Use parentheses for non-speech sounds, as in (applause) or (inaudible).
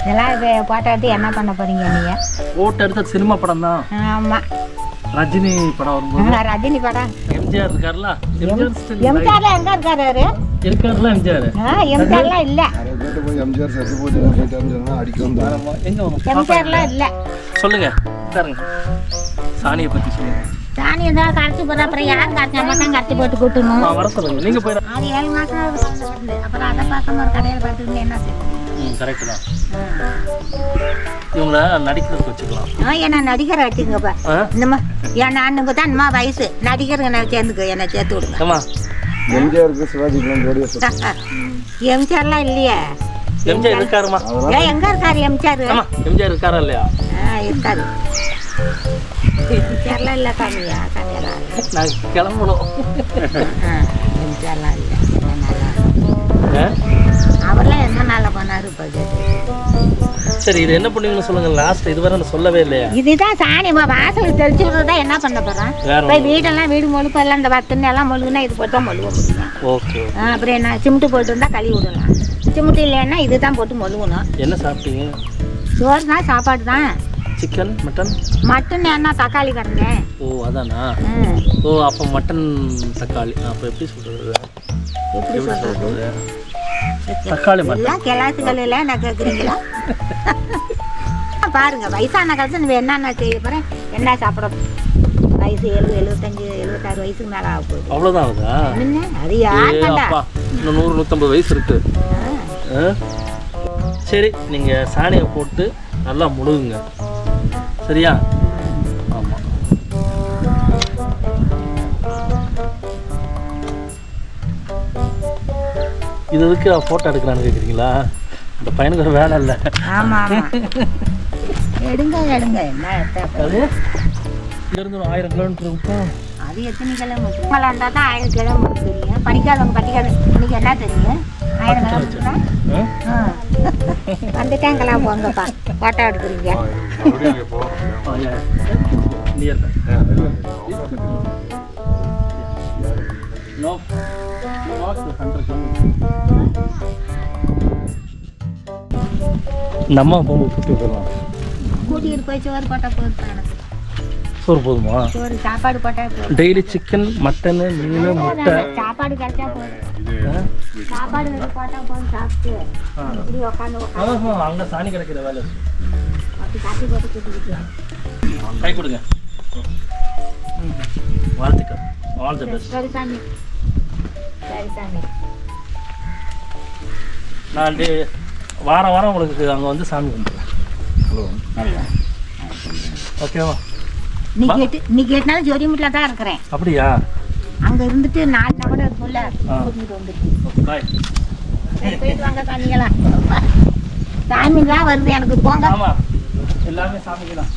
இதெல்லாம் இப்போ போட்டோ எடுத்து என்ன பண்ண போறீங்க நீங்க? போட்டோ எடுத்த சினிமா படம் தான். ஆமா. ரஜினி படம் வரும்போது. ரஜினி படம். எம்ஜிஆர் இருக்கார்ல எம்ஜிஆர்ல எங்க இருக்காரு? அவரு இருக்காருல எம்ஜிஆர்? ஆ, எம்ஜிஆர்லாம் இல்ல. எம்ஜிஆர் சத்து சொன்னா அடிக்க? எம்ஜிஆர்லாம் இல்ல. சொல்லுங்க உட்காருங்க. சாணியை பத்தி சொல்லுங்க. சாணி இருந்தாலும் கரைச்சி போடுற அப்புறம் யார் கரைச்சா மட்டும் கரைச்சி போட்டு கூட்டணும். ஆ, வர சொல்லுங்க. நீங்க போய் அது ஏழு மாசம். அப்புறம் அதை பார்க்க ஒரு கடையில் பார்த்துக்கிட்டு என்ன செய்யணும் ம் கரெக்ட் தான். இவங்கள நடிக்கிறதுக்கு வச்சுக்கலாம். ஆ, என்ன நடிகரை வச்சுங்கப்பா ஆ? இந்தம்மா என் அண்ணனுக்கு தான் இன்னுமா வயசு. நடிகருங்க நான் சேர்ந்துக்க என்னை சேர்த்து விடுங்க. ஏமா எம்ஜிஆருக்கு ஜோடியா சுத்த எம்ஜிஆர்லாம் இல்லையே. எம்ஜிஆர் இருக்காருமா ஏன் எங்க இருக்காரு எம்ஜிஆர்? ஆமா எம்ஜிஆர் இருக்காரா இல்லையா? ஆ இருக்காரு. எம்ஜிஆர்லாம் இல்லை சாமியெல்லாம் இல்லை நான் கிளம்பணும். ஆ, எம்ஜிஆர்லாம் இல்லை. சரி இது என்ன பண்ணுவீங்கன்னு சொல்லுங்க. லாஸ்ட் இதுவரை நான் சொல்லவே இல்லையா? இதுதான் சாணி மா வாசல் தெளிச்சு விடுறதா என்ன பண்ண போகிறோம் வேற போய் வீடெல்லாம் வீடு மொழுப்பெல்லாம் இந்த பத்துன்னு எல்லாம் மொழுகுனா இது போட்டு தான் மொழுக முடியும். ஓகே அப்புறம் என்ன சிமெண்ட்டு போட்டு இருந்தால் கழுவி விடலாம். சிமெண்ட்டு இல்லைன்னா இதுதான் போட்டு மொழுகணும். என்ன சாப்பிட்டீங்க? சோறு தான் சாப்பாடு தான். சிக்கன் மட்டன் மட்டன் என்ன தக்காளி கறங்க ஓ அதானா? ஓ அப்போ மட்டன் தக்காளி. அப்போ எப்படி சொல்றது? எப்படி சொல்றது? தக்காளி எல்லாம் கிளாசுகள் எல்லாம் என்ன கேட்குறீங்களா பாருங்க வயசான காலத்துல நம்ம என்னென்ன செய்ய போகிறேன் என்ன சாப்பிட வயசு எழுபது எழுபத்தஞ்சு எழுபத்தாறு வயசுக்கு மேலே ஆக போகுது. அவ்வளோதான் ஆகுதா? முன்ன அது ஏ யார் கண்டா? அப்பா இன்னும் நூறு நூற்றம்பது வயசு இருக்கு? சரி நீங்கள் சாணியை போட்டு நல்லா முழுகுங்க. சரியா? இது எதுக்கு ஃபோட்டோ எடுக்கிறான்னு கேட்குறீங்களா இந்த பையனுக்கு ஒரு வேலை இல்லை. ஆமா ஆமா. (laughs) எடுங்க எடுங்க. என்ன. அது? இங்கேருந்து ஒரு ஆயிரம் கிலோமீட்டர் இருக்கும் அது எத்தனை கிலோமீட்டர் நம்மளா இருந்தால் தான் ஆயிரம் கிலோமீட்டர் தெரியும். படிக்காதவங்க படிக்காத உனக்கு என்ன தெரியும்? ஆயிரம் கிலோமீட்டர்? வந்துட்டாங்களா போங்கப்பா ஃபோட்டோ எடுக்கிறீங்க. இந்த அம்மா போகும்போது கூட்டி போயிடலாம் கூட்டிகிட்டு போய் சோறு போட்டால் போதும் சோறு போதுமா? சோறு சாப்பாடு போட்டால் டெய்லி சிக்கன் மட்டனு மீன் முட்டை. சாப்பாடு கிடைச்சா போதும்? சாப்பாடு போட்டால் போதும் சாப்பிட்டு. இப்படி உட்காந்து அங்க சாணி கிடைக்கிற வேலை. அப்படி காட்டி போட்டு கூட்டிக்கிட்டு கை கொடுங்க. வாழ்த்துக்கள். ஆல் தி பெஸ்ட் சரி சாமி நான் வாரம் வாரம் உங்களுக்கு அங்கே வந்து சாமி கும்பிடுறேன். சரியா ஓகேவா நீ கேட்டு நீ கேட்டனாலும் ஜோதி வீட்டில் தான் இருக்கிறேன். அப்படியா? அங்கே இருந்துட்டு நாலு நாள் கூட இருக்கும்ல. போயிட்டு வாங்க சாமிங்களா சாமி தான் வருது எனக்கு போங்க. எல்லாமே சாமிக்கு தான்.